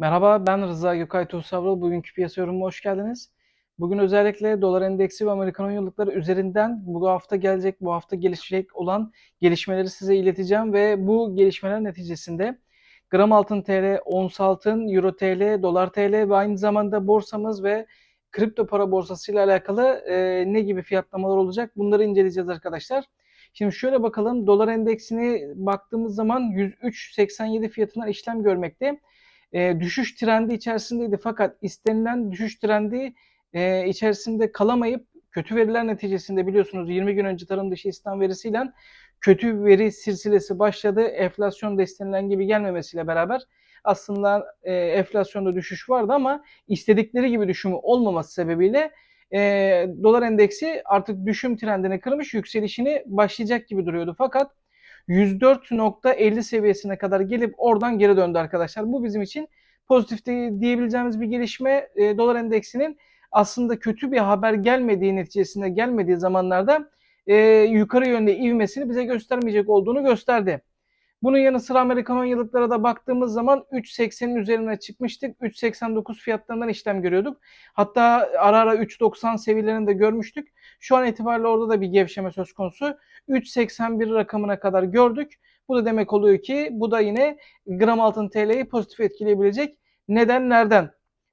Merhaba, ben Rıza Gökay Tuğsavral. Bugünkü piyasa yorumuna hoş geldiniz. Bugün özellikle dolar endeksi ve Amerikan yıllıkları üzerinden bu hafta gelecek, bu hafta gelişecek olan gelişmeleri size ileteceğim ve bu gelişmeler neticesinde gram altın TL, ons altın, euro TL, dolar TL ve aynı zamanda borsamız ve kripto para borsası ile alakalı e, ne gibi fiyatlamalar olacak bunları inceleyeceğiz arkadaşlar. Şimdi şöyle bakalım dolar endeksini baktığımız zaman 103.87 fiyatından işlem görmekte e, düşüş trendi içerisindeydi fakat istenilen düşüş trendi e, içerisinde kalamayıp kötü veriler neticesinde biliyorsunuz 20 gün önce tarım dışı istihdam verisiyle kötü veri silsilesi başladı. Enflasyon da istenilen gibi gelmemesiyle beraber aslında e, enflasyonda düşüş vardı ama istedikleri gibi düşümü olmaması sebebiyle e, dolar endeksi artık düşüm trendini kırmış yükselişini başlayacak gibi duruyordu. Fakat 104.50 seviyesine kadar gelip oradan geri döndü arkadaşlar. Bu bizim için pozitif diyebileceğimiz bir gelişme. E, dolar endeksinin aslında kötü bir haber gelmediği neticesinde gelmediği zamanlarda e, yukarı yönde ivmesini bize göstermeyecek olduğunu gösterdi. Bunun yanı sıra Amerikan 10 yıllıklara da baktığımız zaman 3.80'in üzerine çıkmıştık. 3.89 fiyatlarından işlem görüyorduk. Hatta ara ara 3.90 seviyelerini de görmüştük. Şu an itibariyle orada da bir gevşeme söz konusu. 3.81 rakamına kadar gördük. Bu da demek oluyor ki bu da yine gram altın TL'yi pozitif etkileyebilecek. Neden? Nereden?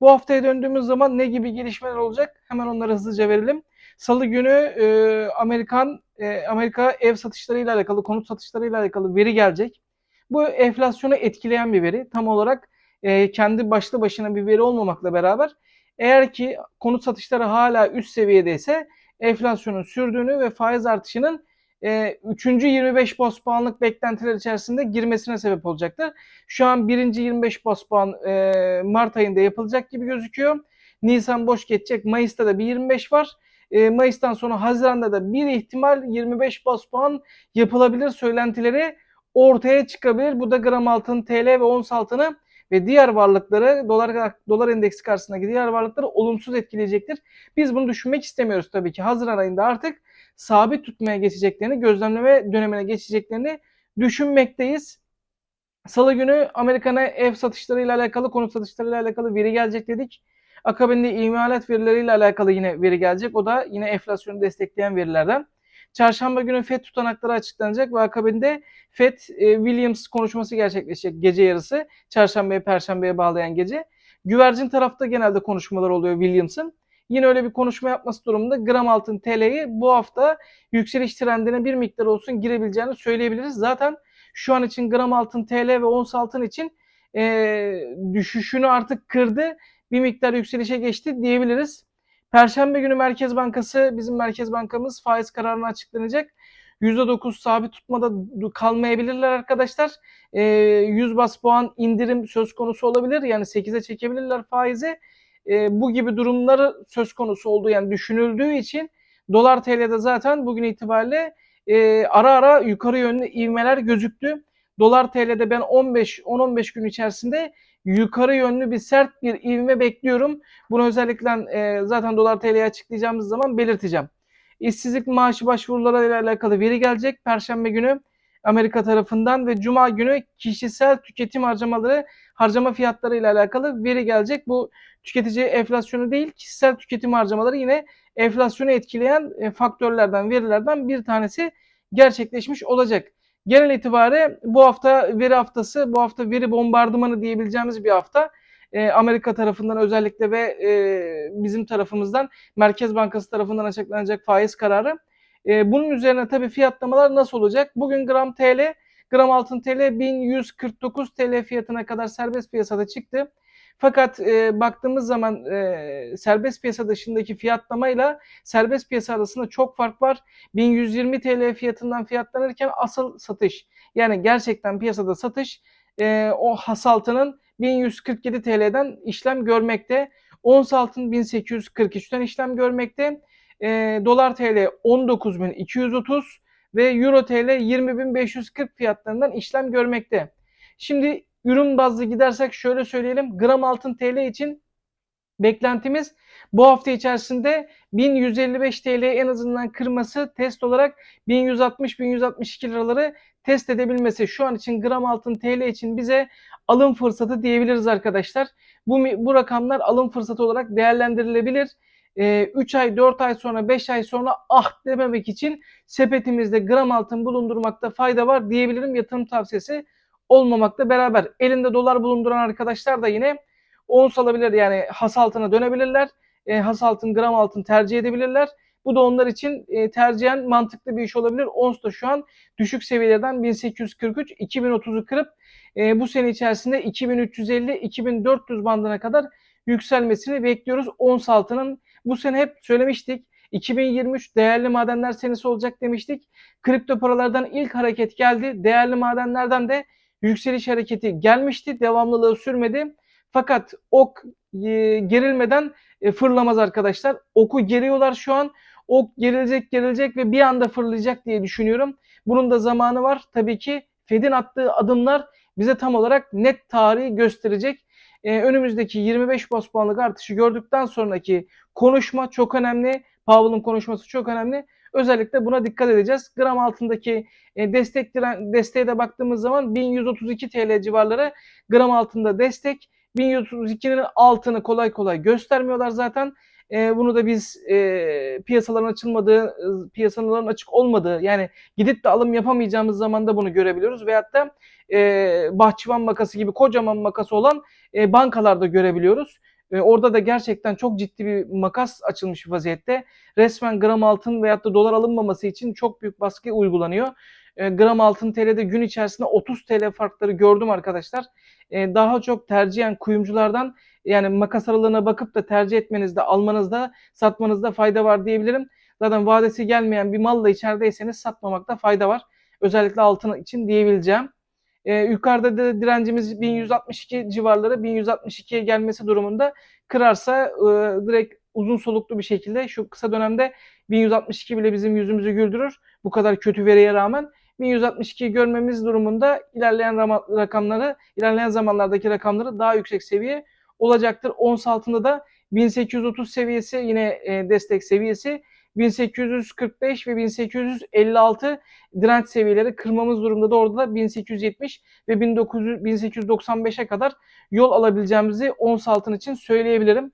Bu haftaya döndüğümüz zaman ne gibi gelişmeler olacak? Hemen onları hızlıca verelim. Salı günü e, Amerikan e, Amerika ev satışlarıyla alakalı, konut satışlarıyla alakalı veri gelecek. Bu enflasyonu etkileyen bir veri. Tam olarak e, kendi başlı başına bir veri olmamakla beraber eğer ki konut satışları hala üst seviyedeyse enflasyonun sürdüğünü ve faiz artışının e, 3. 25 bas puanlık beklentiler içerisinde girmesine sebep olacaktır. Şu an 1. 25 bas puan e, Mart ayında yapılacak gibi gözüküyor. Nisan boş geçecek. Mayıs'ta da bir 25 var. E, Mayıs'tan sonra Haziran'da da bir ihtimal 25 bas puan yapılabilir söylentileri ortaya çıkabilir. Bu da gram altın, TL ve ons altını ve diğer varlıkları dolar dolar endeksi karşısındaki diğer varlıkları olumsuz etkileyecektir. Biz bunu düşünmek istemiyoruz tabii ki. Haziran ayında artık sabit tutmaya geçeceklerini, gözlemleme dönemine geçeceklerini düşünmekteyiz. Salı günü Amerikan'a ev satışlarıyla alakalı, konut satışlarıyla alakalı veri gelecek dedik. Akabinde imalat verileriyle alakalı yine veri gelecek. O da yine enflasyonu destekleyen verilerden. Çarşamba günü FED tutanakları açıklanacak ve akabinde FED e, Williams konuşması gerçekleşecek gece yarısı. Çarşambaya, Perşembeye bağlayan gece. Güvercin tarafta genelde konuşmalar oluyor Williams'ın. Yine öyle bir konuşma yapması durumunda gram altın TL'yi bu hafta yükseliş trendine bir miktar olsun girebileceğini söyleyebiliriz. Zaten şu an için gram altın TL ve ons altın için e, düşüşünü artık kırdı. Bir miktar yükselişe geçti diyebiliriz. Perşembe günü Merkez Bankası, bizim Merkez Bankamız faiz kararını açıklanacak. %9 sabit tutmada kalmayabilirler arkadaşlar. E, 100 bas puan indirim söz konusu olabilir. Yani 8'e çekebilirler faizi. Bu gibi durumları söz konusu olduğu yani düşünüldüğü için dolar TL'de zaten bugün itibariyle ara ara yukarı yönlü ivmeler gözüktü. Dolar TL'de ben 15 10-15 gün içerisinde yukarı yönlü bir sert bir ivme bekliyorum. Bunu özellikle e, zaten dolar TL'ye açıklayacağımız zaman belirteceğim. İşsizlik maaşı başvuruları ile alakalı veri gelecek. Perşembe günü Amerika tarafından ve Cuma günü kişisel tüketim harcamaları harcama fiyatları ile alakalı veri gelecek. Bu tüketici enflasyonu değil kişisel tüketim harcamaları yine enflasyonu etkileyen e, faktörlerden verilerden bir tanesi gerçekleşmiş olacak. Genel itibariyle bu hafta veri haftası, bu hafta veri bombardımanı diyebileceğimiz bir hafta. E, Amerika tarafından özellikle ve e, bizim tarafımızdan Merkez Bankası tarafından açıklanacak faiz kararı. E, bunun üzerine tabii fiyatlamalar nasıl olacak? Bugün gram TL, gram altın TL 1149 TL fiyatına kadar serbest piyasada çıktı. Fakat e, baktığımız zaman e, serbest piyasa dışındaki fiyatlamayla serbest piyasa arasında çok fark var. 1120 TL fiyatından fiyatlanırken asıl satış yani gerçekten piyasada satış e, o hasaltının 1147 TL'den işlem görmekte. Ons altın 1843'ten işlem görmekte. E, dolar TL 19.230 ve Euro TL 20.540 fiyatlarından işlem görmekte. Şimdi ürün bazlı gidersek şöyle söyleyelim. Gram altın TL için beklentimiz bu hafta içerisinde 1155 TL en azından kırması test olarak 1160-1162 liraları test edebilmesi. Şu an için gram altın TL için bize alım fırsatı diyebiliriz arkadaşlar. Bu, bu rakamlar alım fırsatı olarak değerlendirilebilir. 3 ay, 4 ay sonra, 5 ay sonra ah dememek için sepetimizde gram altın bulundurmakta fayda var diyebilirim. Yatırım tavsiyesi olmamakla beraber. Elinde dolar bulunduran arkadaşlar da yine ons alabilir yani has altına dönebilirler. E, has altın, gram altın tercih edebilirler. Bu da onlar için e, tercihen mantıklı bir iş olabilir. Ons da şu an düşük seviyelerden 1843, 2030'u kırıp e, bu sene içerisinde 2350-2400 bandına kadar yükselmesini bekliyoruz. Ons altının bu sene hep söylemiştik. 2023 değerli madenler senesi olacak demiştik. Kripto paralardan ilk hareket geldi. Değerli madenlerden de yükseliş hareketi gelmişti. Devamlılığı sürmedi. Fakat ok e, gerilmeden e, fırlamaz arkadaşlar. Oku geriyorlar şu an. Ok gerilecek gerilecek ve bir anda fırlayacak diye düşünüyorum. Bunun da zamanı var. Tabii ki Fed'in attığı adımlar bize tam olarak net tarihi gösterecek. Ee, önümüzdeki 25 bas puanlık artışı gördükten sonraki konuşma çok önemli. Powell'ın konuşması çok önemli. Özellikle buna dikkat edeceğiz. Gram altındaki e, destek desteğe de baktığımız zaman 1132 TL civarları gram altında destek. 1132'nin altını kolay kolay göstermiyorlar zaten. E, bunu da biz e, piyasaların açılmadığı, e, piyasaların açık olmadığı yani gidip de alım yapamayacağımız zaman da bunu görebiliyoruz. Veyahut da e, bahçıvan makası gibi kocaman makası olan e, bankalarda görebiliyoruz. E, orada da gerçekten çok ciddi bir makas açılmış vaziyette. Resmen gram altın veyahut da dolar alınmaması için çok büyük baskı uygulanıyor. E, gram altın TL'de gün içerisinde 30 TL farkları gördüm arkadaşlar. E, daha çok tercihen kuyumculardan yani makas aralığına bakıp da tercih etmenizde, almanızda, satmanızda fayda var diyebilirim. Zaten vadesi gelmeyen bir malla içerideyseniz satmamakta fayda var. Özellikle altın için diyebileceğim. Ee, yukarıda da direncimiz 1162 civarları 1162'ye gelmesi durumunda kırarsa e, direkt uzun soluklu bir şekilde şu kısa dönemde 1162 bile bizim yüzümüzü güldürür. Bu kadar kötü veriye rağmen 1162'yi görmemiz durumunda ilerleyen rakamları, ilerleyen zamanlardaki rakamları daha yüksek seviye olacaktır. Ons altında da 1830 seviyesi yine e, destek seviyesi. 1845 ve 1856 direnç seviyeleri kırmamız durumunda da orada da 1870 ve 1900, 1895'e kadar yol alabileceğimizi ons altın için söyleyebilirim.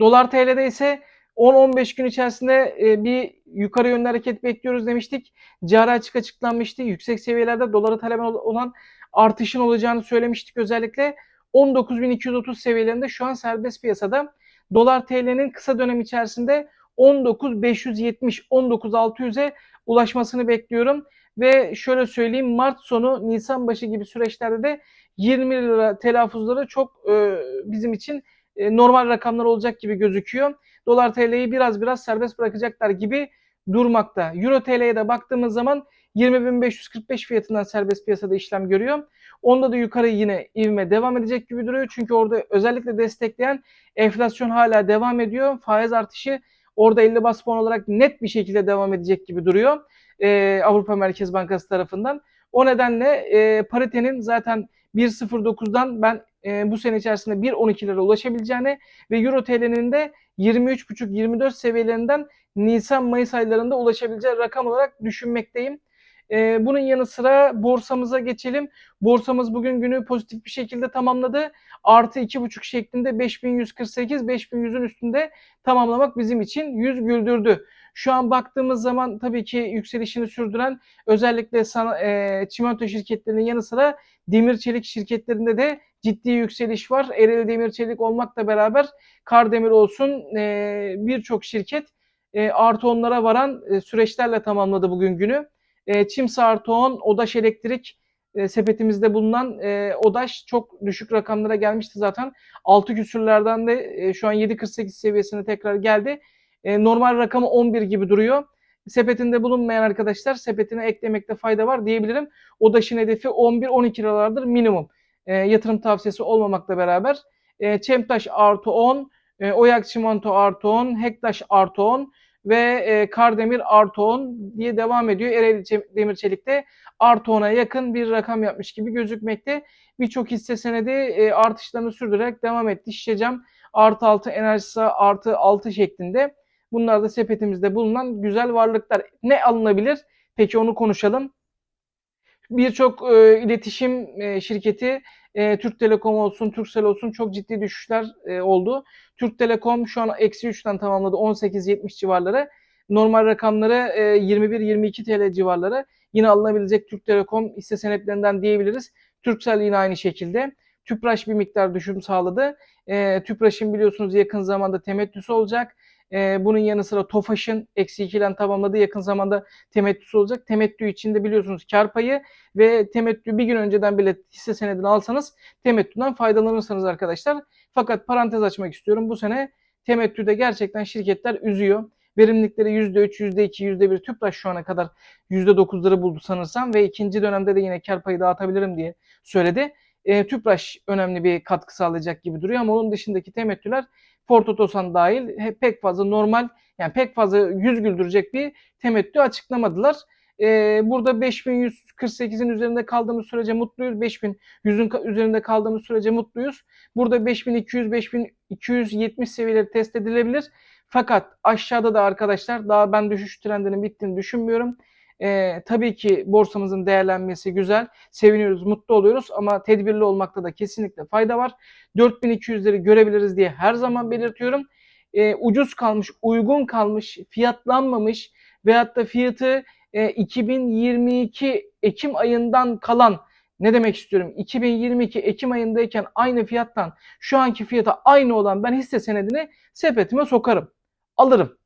Dolar TL'de ise 10-15 gün içerisinde e, bir yukarı yönlü hareket bekliyoruz demiştik. Cari açık açıklanmıştı. Yüksek seviyelerde dolara talep olan artışın olacağını söylemiştik özellikle. 19.230 seviyelerinde şu an serbest piyasada. Dolar TL'nin kısa dönem içerisinde 19.570 19.600'e ulaşmasını bekliyorum. Ve şöyle söyleyeyim Mart sonu Nisan başı gibi süreçlerde de 20 lira telaffuzları çok e, bizim için e, normal rakamlar olacak gibi gözüküyor. Dolar TL'yi biraz biraz serbest bırakacaklar gibi durmakta. Euro TL'ye de baktığımız zaman 20.545 fiyatından serbest piyasada işlem görüyor. Onda da yukarı yine ivme devam edecek gibi duruyor. Çünkü orada özellikle destekleyen enflasyon hala devam ediyor. Faiz artışı orada 50 bas puan olarak net bir şekilde devam edecek gibi duruyor. Ee, Avrupa Merkez Bankası tarafından. O nedenle e, paritenin zaten 1.09'dan ben e, bu sene içerisinde 1.12'lere ulaşabileceğini ve Euro TL'nin de 23.5-24 seviyelerinden Nisan-Mayıs aylarında ulaşabileceği rakam olarak düşünmekteyim. E, bunun yanı sıra borsamıza geçelim. Borsamız bugün günü pozitif bir şekilde tamamladı. Artı 2,5 şeklinde 5148, 5100'ün üstünde tamamlamak bizim için yüz güldürdü. Şu an baktığımız zaman tabii ki yükselişini sürdüren özellikle sana, e, çimento şirketlerinin yanı sıra demir çelik şirketlerinde de ciddi yükseliş var. Ereğli Demir Çelik olmakla beraber Kardemir olsun e, birçok şirket e, artı onlara varan e, süreçlerle tamamladı bugün günü. E, Çimsa artı 10, Odaş Elektrik e, sepetimizde bulunan e, Odaş çok düşük rakamlara gelmişti zaten. 6 küsürlerden de e, şu an 7.48 seviyesine tekrar geldi. E, normal rakamı 11 gibi duruyor. Sepetinde bulunmayan arkadaşlar sepetine eklemekte fayda var diyebilirim. Odaş'ın hedefi 11-12 liralardır minimum. E, yatırım tavsiyesi olmamakla beraber. E, Çemtaş artı 10, e, Oyak Çimento artı 10, Hektaş artı 10, ve e, Kardemir 10 diye devam ediyor. Ereğli Demir Çelik'te artı 10'a yakın bir rakam yapmış gibi gözükmekte. Birçok hisse senedi e, artışlarını sürdürerek devam etti. Şişecam artı 6 enerjisi artı 6 şeklinde. Bunlar da sepetimizde bulunan güzel varlıklar. Ne alınabilir? Peki onu konuşalım. Birçok e, iletişim e, şirketi E, Türk Telekom olsun, Turkcell olsun çok ciddi düşüşler e, oldu. Türk Telekom şu an eksi 3'ten tamamladı 18.70 civarları. Normal rakamları e, 21-22 TL civarları. Yine alınabilecek Türk Telekom hisse senetlerinden diyebiliriz. Turkcell yine aynı şekilde. Tüpraş bir miktar düşüm sağladı. E, Tüpraş'ın biliyorsunuz yakın zamanda temettüsü olacak. E, bunun yanı sıra Tofaş'ın eksi 2 ile tamamladığı yakın zamanda temettüsü olacak. Temettü içinde biliyorsunuz kar payı ve temettü bir gün önceden bile hisse senedini alsanız temettüden faydalanırsanız arkadaşlar. Fakat parantez açmak istiyorum. Bu sene temettüde gerçekten şirketler üzüyor. Verimlilikleri %3, %2, %1 Tüpraş şu ana kadar %9'ları buldu sanırsam ve ikinci dönemde de yine kar payı dağıtabilirim diye söyledi. E, Tüpraş önemli bir katkı sağlayacak gibi duruyor ama onun dışındaki temettüler Ford Otosan dahil pek fazla normal yani pek fazla yüz güldürecek bir temettü açıklamadılar. Ee, burada 5148'in üzerinde kaldığımız sürece mutluyuz. 5100'ün üzerinde kaldığımız sürece mutluyuz. Burada 5200-5270 seviyeleri test edilebilir. Fakat aşağıda da arkadaşlar daha ben düşüş trendinin bittiğini düşünmüyorum. Ee, tabii ki borsamızın değerlenmesi güzel. Seviniyoruz, mutlu oluyoruz ama tedbirli olmakta da kesinlikle fayda var. 4200'leri görebiliriz diye her zaman belirtiyorum. Ee, ucuz kalmış, uygun kalmış, fiyatlanmamış veyahut da fiyatı e, 2022 Ekim ayından kalan ne demek istiyorum? 2022 Ekim ayındayken aynı fiyattan şu anki fiyata aynı olan ben hisse senedini sepetime sokarım. Alırım.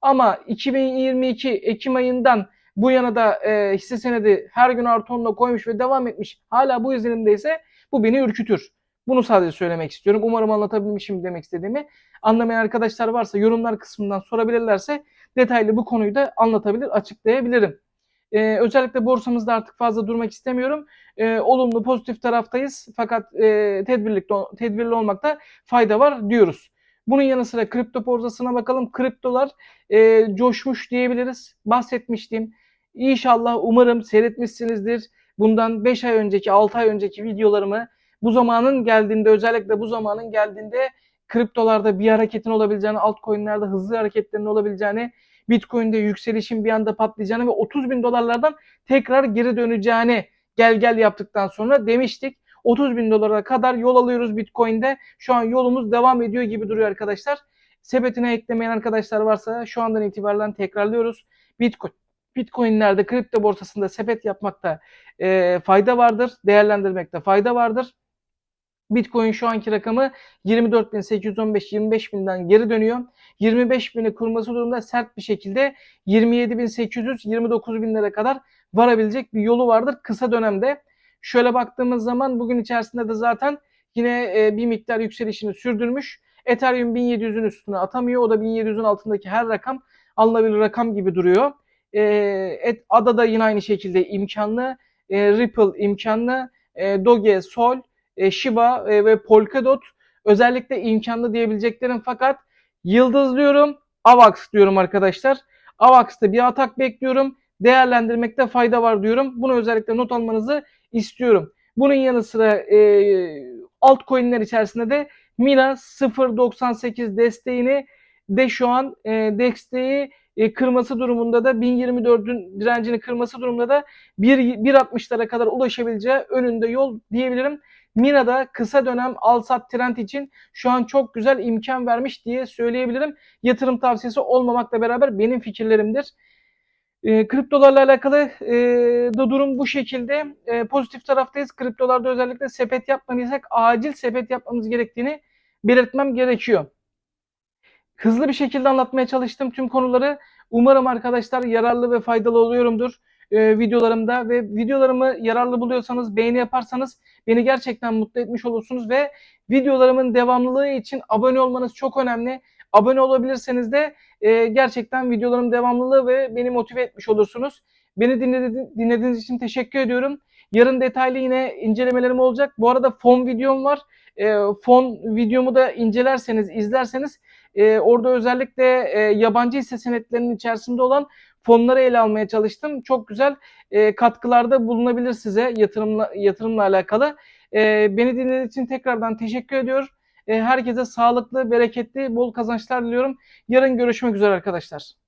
Ama 2022 Ekim ayından bu yana da e, hisse senedi her gün artı 10'la koymuş ve devam etmiş. Hala bu izlenimdeyse bu beni ürkütür. Bunu sadece söylemek istiyorum. Umarım anlatabilmişim demek istediğimi. Anlamayan arkadaşlar varsa yorumlar kısmından sorabilirlerse detaylı bu konuyu da anlatabilir, açıklayabilirim. Ee, özellikle borsamızda artık fazla durmak istemiyorum. Ee, olumlu, pozitif taraftayız. Fakat e, tedbirli, tedbirli olmakta fayda var diyoruz. Bunun yanı sıra kripto borsasına bakalım. Kriptolar e, coşmuş diyebiliriz. Bahsetmiştim. İnşallah umarım seyretmişsinizdir. Bundan 5 ay önceki, 6 ay önceki videolarımı bu zamanın geldiğinde özellikle bu zamanın geldiğinde kriptolarda bir hareketin olabileceğini, altcoin'lerde hızlı hareketlerin olabileceğini, Bitcoin'de yükselişin bir anda patlayacağını ve 30 bin dolarlardan tekrar geri döneceğini gel gel yaptıktan sonra demiştik. 30 bin dolara kadar yol alıyoruz Bitcoin'de. Şu an yolumuz devam ediyor gibi duruyor arkadaşlar. Sepetine eklemeyen arkadaşlar varsa şu andan itibaren tekrarlıyoruz. Bitcoin Bitcoin'lerde kripto borsasında sepet yapmakta e, fayda vardır. Değerlendirmekte fayda vardır. Bitcoin şu anki rakamı 24.815-25.000'den geri dönüyor. 25.000'i kurması durumda sert bir şekilde 27.800-29.000'lere kadar varabilecek bir yolu vardır kısa dönemde. Şöyle baktığımız zaman bugün içerisinde de zaten yine e, bir miktar yükselişini sürdürmüş. Ethereum 1700'ün üstüne atamıyor. O da 1700'ün altındaki her rakam alınabilir rakam gibi duruyor. E, et, ADA da yine aynı şekilde imkanlı. E, Ripple imkanlı. E, Doge, Sol, e, Shiba e, ve Polkadot özellikle imkanlı diyebileceklerim fakat yıldızlıyorum. AVAX diyorum arkadaşlar. AVAX'ta bir atak bekliyorum. Değerlendirmekte fayda var diyorum. Bunu özellikle not almanızı istiyorum. Bunun yanı sıra e, altcoin'ler içerisinde de Mina 0.98 desteğini de şu an e, desteği e, kırması durumunda da 1024'ün direncini kırması durumunda da 1.60'lara kadar ulaşabileceği önünde yol diyebilirim. Mina'da kısa dönem al sat trend için şu an çok güzel imkan vermiş diye söyleyebilirim. Yatırım tavsiyesi olmamakla beraber benim fikirlerimdir. E, kriptolarla alakalı e, da durum bu şekilde. E, pozitif taraftayız. Kriptolarda özellikle sepet yapmadıysak acil sepet yapmamız gerektiğini belirtmem gerekiyor. Hızlı bir şekilde anlatmaya çalıştım tüm konuları. Umarım arkadaşlar yararlı ve faydalı oluyorumdur e, videolarımda ve videolarımı yararlı buluyorsanız beğeni yaparsanız beni gerçekten mutlu etmiş olursunuz ve videolarımın devamlılığı için abone olmanız çok önemli. Abone olabilirseniz de e, gerçekten videolarım devamlılığı ve beni motive etmiş olursunuz. Beni dinlediğiniz için teşekkür ediyorum. Yarın detaylı yine incelemelerim olacak. Bu arada fon videom var. E, fon videomu da incelerseniz, izlerseniz e, orada özellikle e, yabancı hisse senetlerinin içerisinde olan fonları ele almaya çalıştım. Çok güzel e, katkılarda bulunabilir size yatırımla yatırımla alakalı. E, beni dinlediğiniz için tekrardan teşekkür ediyorum. E, herkese sağlıklı, bereketli, bol kazançlar diliyorum. Yarın görüşmek üzere arkadaşlar.